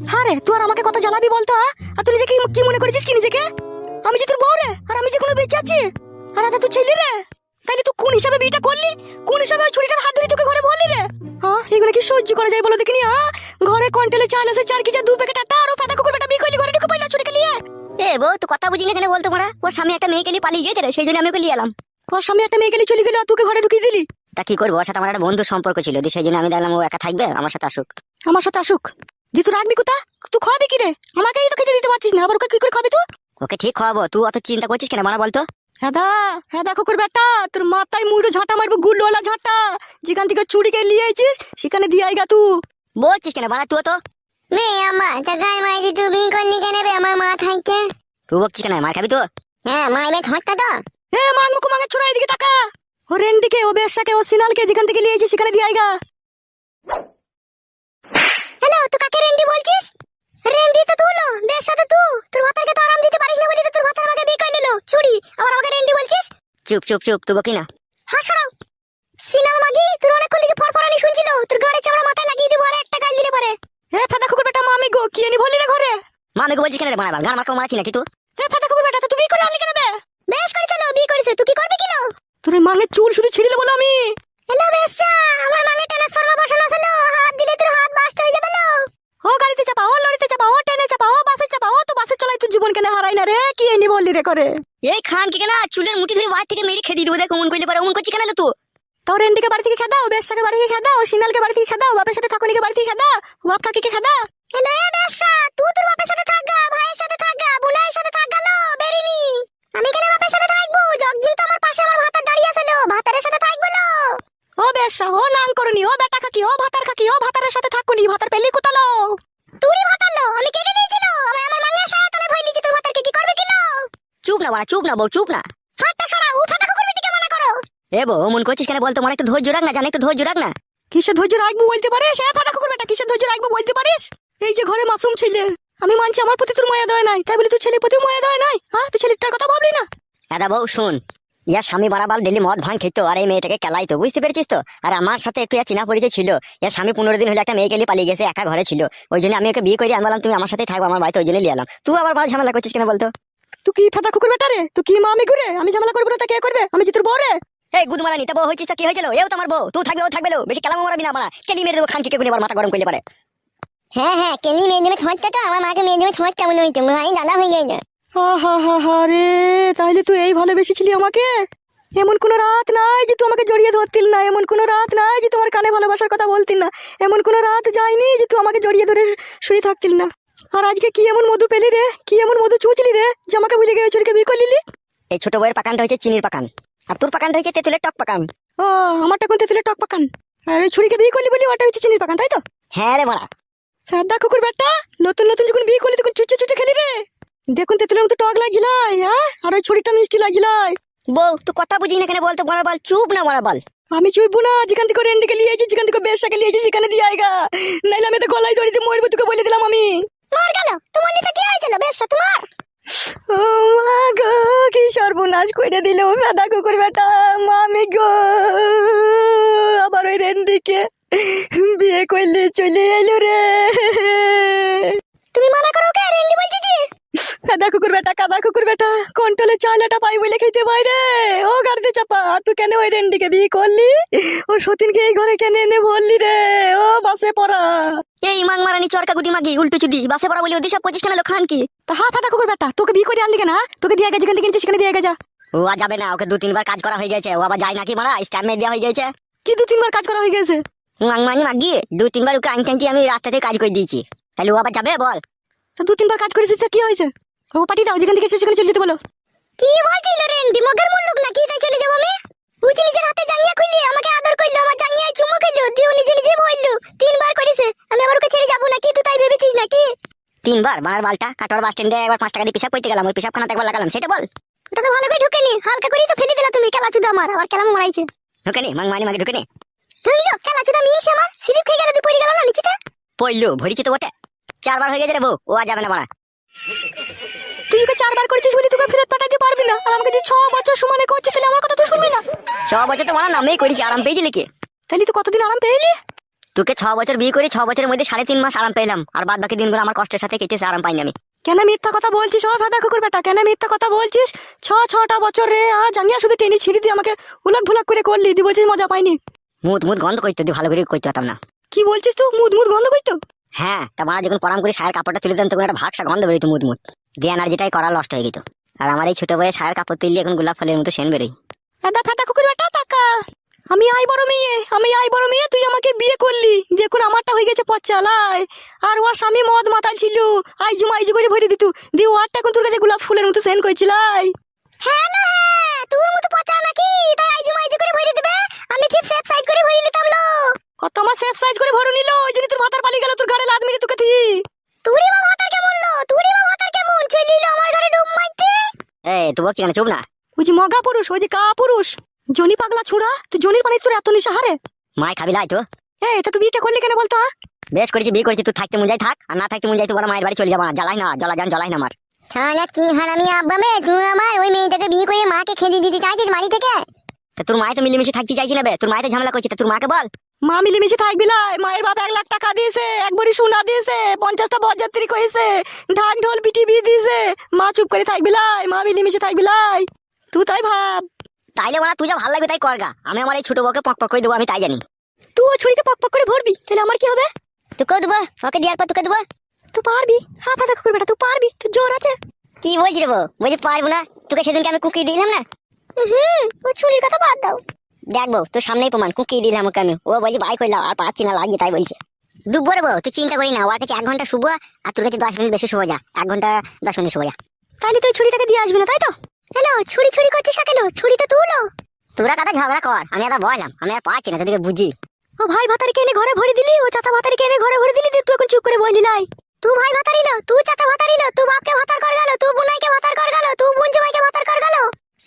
হ্যাঁ রে তুই আর আমাকে কত জ্বালাবি বলতো হ্যাঁ? আর তুই নিজেকে কি মনে করেছিস কি নিজেকে? আমি যে তোর বউ রে আর আমি যে কোনো বেঁচে আছি। আর আদা তুই ছেলে রে। তুই কোন হিসাবে বিয়েটা করলি? কোন হিসাবে ওই ছুরিটার হাত ধরে তোকে ঘরে বললি রে? হ্যাঁ এগুলো কি সহ্য করা যায় বলো দেখিনি হ্যাঁ? ঘরে কন্টেলে চাল আছে চার কেজি আর দু প্যাকেট আটা আর ফাদা কুকুর বেটা বিয়ে করলি ঘরে ঢুকে পাইলা এ বউ তুই কথা বুঝি না কেন বলতো ওর স্বামী একটা মেয়েকে নিয়ে পালিয়ে গেছে রে সেই জন্য আমি ওকে নিয়ে এলাম। ওর স্বামী একটা মেয়ে গেলি চলে গেল আর তোকে ঘরে ঢুকিয়ে দিলি? তা কি করব ওর সাথে আমার একটা বন্ধু সম্পর্ক ছিল সেই জন্য আমি দেখলাম ও একা থাকবে আমার সাথে আসুক। আমার সাথে আসুক। দি তুই রাখবি কোথা? তুই খাওয়াবি কি রে আমাকেই তো খেতে দিতে পারছিস না আবার ওকে কি করে খাবি তুই? ওকে ঠিক খাওয়াবো তুই অত চিন্তা করছিস কেন মারা বলতো? হেদা হেদা কুকুর বেটা তোর মাথায় মুড়ো ঝাঁটা মারবো গুল্লোলা ঝাঁটা। যেখান থেকে চুরিকে নিয়ে আইছিস সেখানে দিয়ে আইগা তুই বলছিস কেন মারা তুই তো? মেয়ে আমার তা তুই বিয়ে করনি কেন বে আমার মা থাকতে তুই বকছিস কেন মার খাবি তো? হ্যাঁ মাইবে থাকতে তো। এ মান মুখ মাঙে ছোড়া এদিকে তাকা। ও রেন্ডিকে ও বেশাকে ও সিনালকে যেখান থেকে নিয়ে আইছিস সেখানে দিয়ে আইগা হ্যালো তুই কাকে রেন্ডি বলছিস রেন্ডি তো তুলো বেশ সাথে তুই তোর ভাতারকে তো আরাম দিতে পারিস না বলি তো তোর ভাতার আমাকে বিয়ে করে নিল চুরি আবার আমাকে রেন্ডি বলছিস চুপ চুপ চুপ তুই বকি না? হ্যাঁ সরাও সিনাল মাগি তোর অনেকক্ষণ থেকে ফরফরানি শুনছিল। তোর গাড়ি চামড়া মাথায় লাগিয়ে দিব আর একটা গাল দিলে পরে। এ ফাদা কুকুর বেটা মামি গো কি আনি বললি রে ঘরে। মা আমি বলছিস কেন রে মারা গান মারকে মারাচ্ছি নাকি তুই এ ফাদা কুকুর বেটা তো তুই বিয়ে করে আনলি কেন বে? বেশ করে চলো বিয়ে করেছে তুই কি করবি কিলো তোর এই মাঙের চুল শুধু ছিড়িলে বলো আমি। হ্যালো বেশা আমার মাঙে ট্রান্সফরমার বসানো ছিল হাত দিলে তোর হাত বাস্ট হয়ে যাবে লো ও গাড়িতে চাপা ও লরিতে চাপা ও ট্রেনে চাপা ও বাসে চাপা ও তো বাসে চলাই তুই জীবন কেন হারাই না রে কি আনি বললি রে করে? এই খান কি কেন? চুলের মুঠি ধরে বাইর থেকে মেরে খেয়ে দিয়ে দেবো দেখ উন করলে পরে। উন করছি কেন তুই তাও রেন্ডিকে বাড়ি থেকে খেদাও? বেশাকে বাড়ি থেকে খেদাও? সিনালকে বাড়ি থেকে খেদাও? বাপের সাথে থাকুনিকে বাড়ি থেকে খেদাও? বাপ কাকিকে খেদা হ্যালো এ বেশা তুই তোর বাপের সাথে থাক গা ভাইয়ের সাথে থাক গা বোনের সাথে থাক গেল বেরিনি। আমি কেন বাপের সাথে থাকব? জগজিন তো আমার পাশে আমার ভাতার দাঁড়িয়ে আছে লো ভাতারের সাথে থাকব লো। ও বেশা ও নাং করনি ও বেটা কাকি ও ভাতার কাকি ও ভাতারের সাথে থাকুনি ভাতার পেলি কোতালো চুপ না মারা চুপ না বউ চুপ না। হাতটা সরা ফাটা কুকুর বেটিকে মানা করো। এ বউ মন করছিস কেন বলতো মারা একটু ধৈর্য রাখ না জান একটু ধৈর্য রাখ না। কিসে ধৈর্য রাখব বলতে পারিস? ফাটা কুকুর বেটা কিসে ধৈর্য রাখব বলতে পারিস? এই যে ঘরে মাসুম ছেলে আমি মানছি আমার প্রতি তোর মায়া দেয় নাই তাই বলি তুই ছেলের প্রতি মায়া দেয় নাই? হ্যাঁ তুই ছেলেটার কথা ভাবলি না? দাদা বউ শুন ইয়ার স্বামী বারাবাল ডেলি মদ ভাঙ খেতো আর এই মেয়েটাকে কেলাইতো বুঝতে পেরেছিস তো? আর আমার সাথে একটু ইয়া চিনা পরিচয় ছিল ইয়ার স্বামী পনেরো দিন হলে একটা মেয়ে গেলে পালিয়ে গেছে একা ঘরে ছিল। ওই জন্য আমি ওকে বিয়ে করে আমি বললাম তুমি আমার সাথে থাকব আমার বাড়িতে ওই জন্য লিয়ে এলাম। তুই আবার বড় ঝামেলা করছিস কেন বলতো? তুই কি ফাটা কুকুর বেটা রে? তুই কি মা আমি ঘুরে? আমি ঝামেলা করব না তা কে করবে? আমি যে তোর বউ রে। এই গুদমারা নিতে বউ হয়েছিস তো কি হয়েছিল? এও তোমার বউ তুই থাকবে ও থাকবে লো। বেশি কেলাম মারাবি না মারা কেলি মেরে দেবো খান কে গুনে আবার মাথা গরম করলে পারে। হ্যাঁ হ্যাঁ কেনি মেয়ে দেবে থাকতে তো। আমার মাকে মেয়ে দেবে থাকতে মনে হইতো ভাই দাদা হয়ে গেছে। হা হা হা হা রে তাহলে তুই এই ভালোবেসেছিলি আমাকে? এমন কোনো রাত নাই যে তুই আমাকে জড়িয়ে ধরতিল না। এমন কোনো রাত নাই যে তোমার কানে ভালোবাসার কথা বলতিল না। এমন কোনো রাত যায়নি যে তুই আমাকে জড়িয়ে ধরে শুয়ে থাকতিল না। আর আজকে কি এমন মধু পেলি রে? কি এমন মধু চুচলি রে? যে আমাকে ভুলে গিয়ে চুরিকে বিয়ে করলিলি এই ছোট বউয়ের পাকানটা হচ্ছে চিনির পাকান। আর তোর পাকানটা হচ্ছে তেঁতুলের টক পাকান। ও আমারটা কোন তেলে টক পাকান? আর ওই ছুরিকে বিয়ে করলি বলি ওটা হচ্ছে চিনির পাকান তাই তো? হ্যাঁ রে মারা হ্যাঁ দা কুকুর বেটা নতুন নতুন যখন বিয়ে করলি তখন চুচে চুচে খেলি রে। দেখুন তেতুলের মতো টক লাগছিলাই হ্যাঁ? আর ওই ছুরিটা মিষ্টি লাগছিলাই বউ তুই কথা বুঝি না কেন বলতো মারা বল চুপ না মারা বল। আমি চুপবো না যেখান থেকে রেন্ডিকে লিয়ে আইছি যেখান থেকে বেশাকে লিয়ে আইছি সেখানে দিয়ে আইগা নাইলে আমি তো গলায় দড়ি দিয়ে মরবো তোকে বলে দিলাম আমি। মার গেল? তোমার লিতে কি হয়েছিল? বেশ তোমার? ও মা গো কি সর্বনাশ করে দিল সাদা কুকুর বেটা মামি গো। আবার ওই রেন্ডিকে বিয়ে করলে চলে এলো রে। তুমি মানা করো কে রেন্ডি বলছি জি কাদা কুকুর বেটা কাদা কুকুর বেটা কন্ট্রোলে চালাটা পাই বলে খেতে পাই রে। ও গাড়িতে চাপা তুই কেন ওই রেন্ডিকে বিয়ে করলি? ও সতীনকে এই ঘরে কেন এনে বললি রে? ও বাসে পড়া। এই মাং মারানি চরকা গুদি মাগি উল্টো চুদি বাসে পড়া বলি ওদের সব পঁচিশ কেন খান কি? তা হা ফাটা কুকুর বেটা তোকে বিয়ে করে আনলি কেন হ্যাঁ? তোকে দিয়ে গেছে যেখান থেকে সেখানে দিয়ে গেছে। ও আর যাবে না ওকে দু তিনবার কাজ করা হয়ে গেছে ও আবার যায় নাকি মারা স্টার মেয়ে দেওয়া হয়ে গেছে। কি দু তিনবার কাজ করা হয়ে গেছে? মাং মানি মাগি দু তিনবার ওকে আনতে আনতে আমি রাস্তাতে কাজ করে দিয়েছি। তাহলে ও আবার যাবে বল? তো দু তিনবার কাজ করেছিস তা কি হয়েছে? ও পাঠিয়ে দাও যেখান থেকে সেখানে চলে যেতে বলো। কি বলছিল রেন্ডি মগের মুল্লুক না কি তাই চলে যাব আমি? উজি নিজের হাতে জাঙ্গিয়া খুললি আমাকে আদর করল আমার জাঙ্গিয়ায় চুমু খেলো দিও নিজে নিজে বলল তিনবার করেছে আমি আবার ওকে ছেড়ে যাব নাকি তুই তাই ভেবেছিস নাকি তিনবার বানার বালটা কাটোয়ার বাস স্ট্যান্ডে একবার পাঁচ টাকা দিয়ে পিসাব করতে গেলাম ওই পিসাব খানাতে একবার লাগালাম সেটা বল। ওটা তো ভালো করে ঢুকে নি হালকা করেই তো ফেলে দিলা তুমি খেলা চুদা আমার আবার খেলা মারাইছে। ঢুকে নি মাং মানি মাগি ঢুকে নি। ঢুকলো খেলা চুদা মিনছে আমার স্লিপ খেয়ে গেল তুই পড়ে গেল না নিচেতে পড়ল ভরিছে তো বটে। চারবার হয়ে গেছে রে বউ ও আর যাবে না মারা তুই ওকে চারবার করেছিস বলে তোকে ফেরত পাঠাতে পারবি না আর আমাকে যে ছ বছর সমানে করছিস তাহলে আমার কথা তুই শুনবি না। ছ বছর তো মারা নামেই করেছি আরাম পেয়েছি লিখে তাহলে তুই কতদিন আরাম পেয়েলি? তোকে ছ বছর বিয়ে করে ছ বছরের মধ্যে সাড়ে তিন মাস আরাম পেলাম। আর বাদ বাকি দিনগুলো আমার কষ্টের সাথে কেটেছে আরাম পাইনি আমি। কেন মিথ্যা কথা বলছিস? ও ফাদা কুকুর বেটা কেন মিথ্যা কথা বলছিস? ছ ছটা বছর রে আ জাঙ্গিয়া শুধু টেনে ছিঁড়ি দিয়ে আমাকে উলক ভুলক করে করলি দি বলছিস মজা পাইনি। মুদ মুদ গন্ধ করতে তুই ভালো করে করতে পারতাম না। কি বলছিস তুই? মুদ মুদ গন্ধ করতো হ্যাঁ তা মারা যখন পরাম করে সায়ের কাপড়টা তুলে দেন তখন একটা ভাগসা গন্ধ বেরোতো মুদ মুদ। দিয়ে আর যেটাই করা নষ্ট হয়ে যেত আর আমার এই ছোট বয়ে সায়ের কাপড় তুললে এখন গোলাপ ফুলের মতো সেন বেরোই দাদা ফাদা কুকুর বেটা টাকা আমি আই বড় মেয়ে আমি আই বড় মেয়ে তুই আমাকে বিয়ে করলি। দেখুন আমারটা হয়ে গেছে পচালাই আর ওর স্বামী মদ মাতাল ছিল। আই আইজু মাইজু করে ভরে দিত। দিয়ে ওরটা এখন তোর কাছে গোলাপ ফুলের মতো সেন করেছিলাই। হ্যাঁ না হ্যাঁ তোর মতো পচা নাকি? তাই আইজু মাইজু করে ভরে দিবে। আমি ঠিক সেফ সাইড করে ভরে নিতাম লো। কত আমার সেফ সাইজ করে ভরে নিল? ওই জন্য তোর ভাতার পালি গেল তোর ঘরে লাদ মেরে তোকে তুই। তুরি বা ভাতার কেমন লো? তুরি বা ভাতার কেমন? চলিল আমার ঘরে ডুব মাইতে এ তুই বলছি কেন? চুপ না। ওই যে মগা পুরুষ ওই যে কা পুরুষ। জনি পাগলা ছুড়া তুই জনির পানি তোর এত নিশা হারে? মায় খাবি লাই তো। এই তা তুই বিয়েটা করলি কেন বলতো হ্যাঁ? বেশ করেছি বিয়ে করেছি তুই থাকতে মন যাই থাক আর না থাকতে মন যাই তো তোমার মায়ের বাড়ি চলে যাব না জ্বালাই না জ্বালা যান জ্বালাই না আমার। ছানা কি হারামি আব্বা মে? তুই আমার ওই মেয়েটাকে বিয়ে করে মাকে খেতে দিতে চাইছিস বাড়ি থেকে? তা তোর মায় তো মিলেমিশে থাকতে চাইছি না বে তোর মায় তো ঝামেলা করছে তা তোর মাকে বল। মা মিলেমিশে থাকবি লাই মায়ের বাপ এক লাখ টাকা দিয়েছে এক বড়ি সোনা দিয়েছে পঞ্চাশটা বরযাত্রী কইছে ঢাক ঢোল পিটি বিয়ে দিয়েছে মা চুপ করে থাকবি লাই মা মিলেমিশে থাকবি লাই। তুই তাই ভাব। তাইলে ওরা তুই যা ভালো লাগবে তাই করগা আমি আমার এই ছোট বউকে পক পক করে দেবো আমি তাই জানি। তুই ও ছুরিতে পক পক করে ভরবি তাহলে আমার কি হবে? তোকে দেবো ওকে দেওয়ার পর তোকে দেবো। তুই পারবি? হ্যাঁ ফাদা কুকুর বেটা তুই পারবি? তুই জোর আছে? কি বলছি রে বউ? বলছি পারব না। তোকে সেদিনকে আমি কুকি দিলাম না? হুম ও ছুরির কথা বাদ দাও। দেখব তোর সামনেই প্রমাণ কুকি দিলাম ওকে আমি। ও বলছি বাই করলাম আর পাচ্ছি না লাগিয়ে তাই বলছে। ডুববো রে বউ তুই চিন্তা করি না ওর কাছে এক ঘণ্টা শুভ আর তোর কাছে দশ মিনিট বেশি শুভ যা। এক ঘণ্টা দশ মিনিট শুভ যা। তাহলে তুই ছুরিটাকে দিয়ে আসবি না তাই তো? হ্যালো ছুরি ছুরি করছিস কাকেলো ছুরি তো তুলো। তোরা কাদা ঝগড়া কর আমি আদা বললাম আমি আর পাচ্ছি না তোদেরকে বুঝি। ও ভাই ভাতারিকে এনে ঘরে ভরে দিলি? ও চাচা ভাতারিকে এনে ঘরে ভরে দিলি? তুই এখন চুপ করে বললি লাই। তুই ভাই ভাতারিল তুই চাচা ভাতারিল তুই বাপকে ভাতার কর গেল তুই বুনাইকে ভাতার কর গেল তুই বুন জামাইকে ভাতার কর গেল।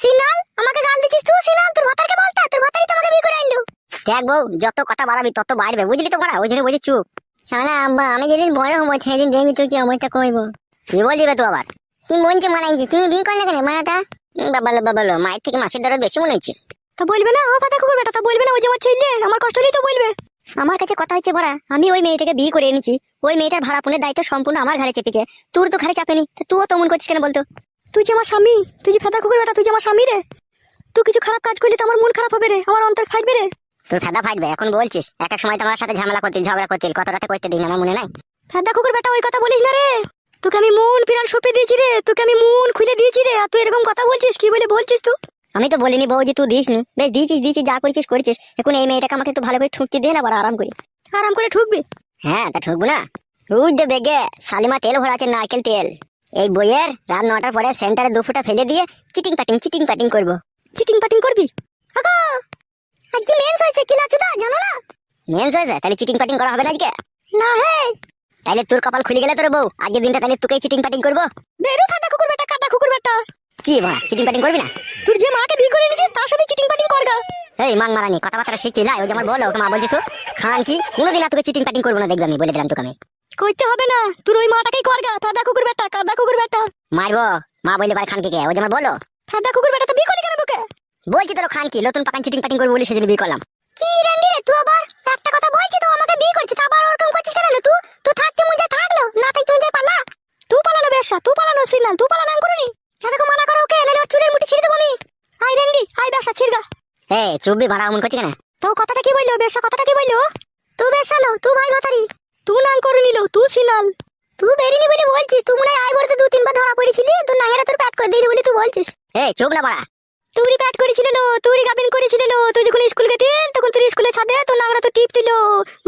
সিনাল আমাকে গাল দিছিস তুই সিনাল তোর ভাতারকে বলতা তোর ভাতারি তোমাকে বিয়ে করে আইলো দেখ বউ যত কথা বাড়াবি তত বাড়বে বুঝলি তো বড়া ওই জন্য বলি চুপ। শালা আব্বা আমি যেদিন বড় হব সেদিন দেখবি তুই কি অমরটা কইব। কি বলছি বে তুই আবার? কি মনছে মানাইছি? তুমি বিয়ে করলে কেন মানাটা বাবালো বাবালো মায়ের থেকে মাসের দরদ বেশি মনে হচ্ছে। তা বলবে না ও ফাদা কুকুর বেটা তা বলবে না ওই যে আমার ছেলে আমার কষ্ট হলেই তো বলবে। আমার কাছে কথা হচ্ছে বড়া আমি ওই মেয়েটাকে বিয়ে করে এনেছি ওই মেয়েটার ভাড়া পুনের দায়িত্ব সম্পূর্ণ আমার ঘরে চেপেছে। তোর তো ঘরে চাপেনি তা তুইও তো মন করছিস কেন বলতো? তুই যে আমার স্বামী তুই যে ফাদা কুকুর বেটা তুই যে আমার স্বামী রে। তুই কিছু খারাপ কাজ করলি তো আমার মন খারাপ হবে রে আমার অন্তর ফাটবে রে। তোর ফাদা ফাটবে এখন বলছিস এক এক সময় তোমার সাথে ঝামেলা করতিল ঝগড়া করতিল কত রাতে করতে দিন আমার মনে নাই? ফাদা কুকুর বেটা ওই কথা বলিস না রে। তোকে আমি মন পিরান সপে দিয়েছি রে তোকে আমি মন খুলে দিয়েছি রে আর তুই এরকম কথা বলছিস কি বলে বলছিস তুই? আমি তো বলিনি বউ যে তুই দিসনি। বেশ দিয়েছিস দিয়েছিস যা করেছিস করেছিস। এখন এই মেয়েটাকে আমাকে একটু ভালো করে ঠুকতে দিয়ে না বড় আরাম করে। আরাম করে ঠুকবি? হ্যাঁ তা ঠুকবো না। রুজ দে বেগে শালিমা তেল ভরা আছে নারকেল তেল। এই বইয়ের রাত নটার পরে সেন্টারে দু ফুটা ফেলে দিয়ে চিটিং পাটিং চিটিং পাটিং করব। চিটিং পাটিং করবি? আজকে মেন্স হয়েছে কি লাচুদা জানো না? মেন্স হয়েছে? তাহলে চিটিং পাটিং করা হবে না আজকে? না হে! তাহলে তোর কপাল খুলে গেলে তোর বউ। আজকের দিনটা তাহলে তোকেই চিটিং পাটিং করব? বেরো ফাদা কুকুর বেটা কাদা কুকুর বেটা কি ভা চিটিং পাটিং করবি না? তোর যে মাকে বিয়ে করে এনেছিস তার সাথে চিটিং পাটিং করগা। এই মাং মারানি কথাবার্তা শিখছি লাই ওই যে আমার বলো ওকে মা বলছিস খান কি? কোনোদিন আর তোকে চিটিং পাটিং করব না দেখবি আমি বলে দিলাম তোকে আমি। কইতে হবে না তোর ওই মাটাকেই করগা ফাদা কুকুর বেটা কাদা কুকুর বেটা মারবো মা বলে পারে খান কি ওই যে আমার বলো। ফাদা কুকুর বেটা তো বিয়ে করলি কেন তোকে? বলছি তোর খান কি নতুন পাকান চিটিং পাটিং করব বলে সেজন্য বিয়ে করলাম। কি রেন্ডি রে তুই আবার একটা কথা বলছি তো আমাকে বিয়ে করছিস তা আবার ওরকম করছিস কেন তুই তুই থাকতে মুজে থাকল না তাই তুই যাই পালা তুই পালানো বেশা তুই পালানো সিগন্যাল তুই পালানো করুনি এতকে মানা করো ওকে নাহলে ওর চুলের মুঠি ছিঁড়ে দেবো আমি আই রেন্ডি আই বেশা ছিড়গা এই চুপবি ভাড়া অমন করছি কেন? তো কথাটা কি বলল? বেশা কথাটা কি বলল? তুই আলো তুই ভাই ভাতারি। তুই নাং করে নিল তুই সিনাল। তুই বেরিনি বলে বলছিস? তুই মনে আই বলতে দু তিনবার ধরা পড়েছিলি? তোর নাঙ্গেরা তোর প্যাট করে দিলি বলে তুই বলছিস। এই চুপ না বাড়া তুই প্যাট করেছিল লো তুই গাবিন করেছিল লো তুই যখন স্কুল গেছিল তখন তোর স্কুলে ছাদে তোর নাংরা তো টিপ দিল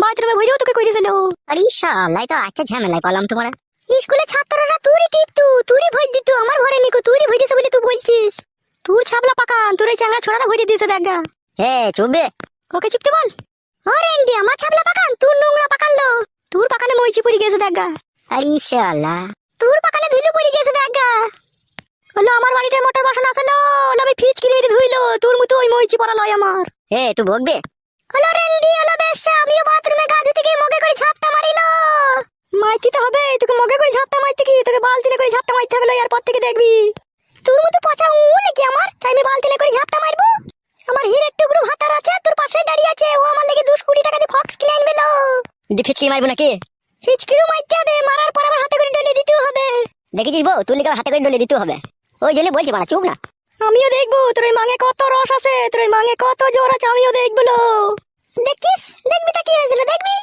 বাথরুমে ভরেও তোকে করেছিল আরে শালাই তো আচ্ছা ঝামেলাই পালাম তোমার। স্কুলে ছাত্ররা তুরি টিপ তু তুরি ভই দিত আমার ঘরে নিকো তুরি ভই দিছে বলে তুই বলছিস তোর ছাবলা চ্যাংড়া ছোড়াটা ভরে দিয়েছে দেখা হে চুপবে ওকে চুপতে বল। আমার ছাবলা পাকান তুই নোংরা পাকানলো তোর পাকানে মইচি পড়ে গেছে দেখা আরে শালা তোর পাকানে ধুলো পড়ে গেছে দেখা হলো আমার বাড়িতে মোটর বাসন আসলো হলো আমি ফিজ কিনে ধুইলো। তোর মতো ওই মইচি পড়া লয় আমার। হে তুই ভোগবে হলো রেন্ডি হলো বেশ আমিও বাথরুমে গা ধুতে গিয়ে মগে করে ঝাপটা মারিলো। মাইতে তো হবে তোকে মগে করে ঝাপটা মারতে কি তোকে বালতিতে করে ঝাপটা মারতে হবে এর পর থেকে দেখবি। তোর মতো পচা উ নাকি আমার? তাই আমি বালতিনে করে ঝাপটা মারবো। আমার হিরের টুকরো ভাতার আছে তোর পাশে দাঁড়িয়ে আছে। ও আমার লেগে দুশ টাকা দিয়ে ফক্স কিনে আনবেলো দি ফিচকি মারবো নাকি? হিচকিরও মারতে হবে মারার পর আবার হাতে করে ডলে দিতেও হবে। দেখেছিস বউ তুই হাতে করে ডলে দিতে হবে। ওই জন্য বলছি বানা চুপ না। আমিও দেখব তোর ওই মাঙে কত রস আছে তোর ওই মাঙে কত জোর আছে আমিও দেখব লো। দেখিস দেখবি তা কি হয়েছিল দেখবি?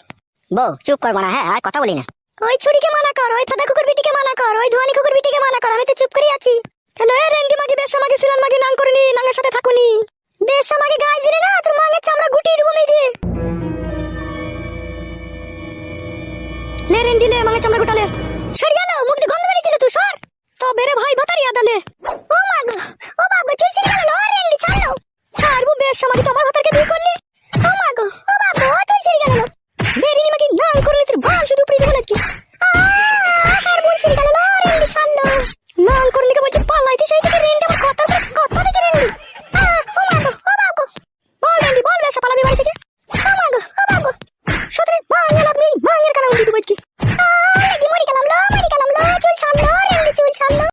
বউ চুপ কর বানা হ্যাঁ আর কথা বলি না। ওই ছুরিকে মানা কর ওই ফাদা কুকুর বিটিকে মানা কর ওই ধোয়ানি কুকুর বিটিকে মানা কর আমি তো চুপ করে আছি। হ্যালো এ রেন্ডি মাগি বেশ মাগি সিলান মাগি নাং দিলে না।